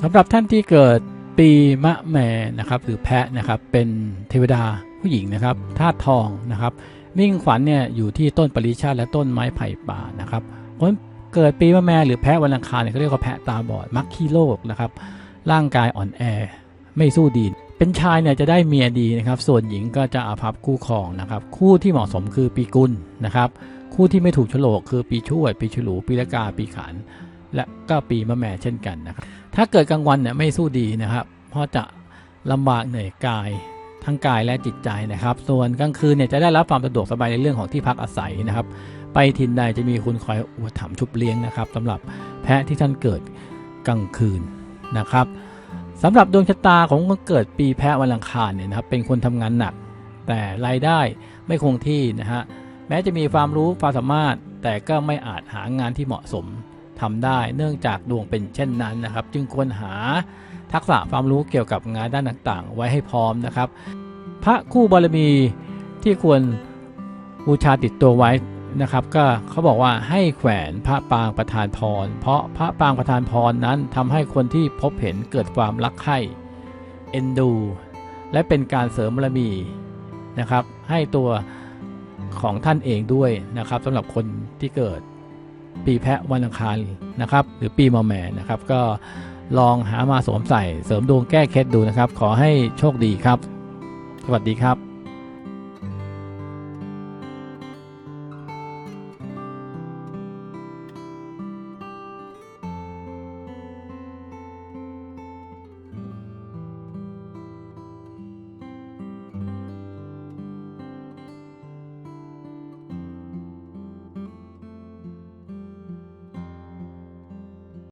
สำหรับท่านที่เกิดปีมะแม่นะครับหรือแพะนะครับเป็นเทวดาผู้หญิงนะครับธาตุทองนะครับมิ่งขวัญเนี่ยอยู่ที่ต้นปริชาติและต้นไม้ไผ่ป่านะครับคนเกิดปีมะแม่หรือแพะวันอังคารเนี่ยเขาเรียกว่าแพะตาบอดมักขี้โรคนะครับร่างกายอ่อนแอไม่สู้ดี เป็นชายเนี่ยจะได้เมียดีนะครับ ส่วนหญิงก็จะอาภัพคู่ครองนะครับ คู่ที่เหมาะสมคือปีกุลนะครับ คู่ที่ไม่ถูกโฉลกคือปีชวด ปีฉลู ปีละกา ปีขาน และก็ปีมะแม่เช่นกันนะครับ ถ้าเกิดกลางวันเนี่ยไม่สู้ดีนะครับ เพราะจะลำบากเหนื่อยกายทั้งกายและจิตใจนะครับ ส่วนกลางคืนเนี่ยจะได้รับความสะดวกสบายในเรื่องของที่พักอาศัยนะครับ ไปทินใดจะมีคุณคอยอุปถัมภ์ชุบเลี้ยงนะครับสำหรับแพะที่ท่านเกิดกลางคืนนะครับสำหรับดวงชะตาของคนเกิดปีแพะวันอังคารเนี่ยนะครับเป็นคนทำงานหนัก แต่รายได้ไม่คงที่นะฮะแม้จะมีความรู้ความสามารถแต่ก็ไม่อาจหางานที่เหมาะสม ทำได้ เนื่องจากดวงเป็นเช่นนั้นนะครับ จึงควรหาทักษะความรู้เกี่ยวกับงานด้านต่างๆ ไว้ให้พร้อมนะครับ พระคู่บารมีที่ควรบูชาติดตัวไว้นะครับก็เขาบอกว่าให้แขวนพระปางประธานพร เพราะพระปางประธานพรนั้นทำให้คนที่พบเห็นเกิดความรักใคร่เอ็นดู และเป็นการเสริมบารมีนะครับ ให้ตัวของท่านเองด้วยนะครับสำหรับคนที่เกิด ปีแพะวันอังคารนะครับ หรือปีมะแม่นะครับ ก็ลองหามาสวมใส่เสริมดวงแก้เคล็ดดูนะครับ ขอให้โชคดีครับ สวัสดีครับ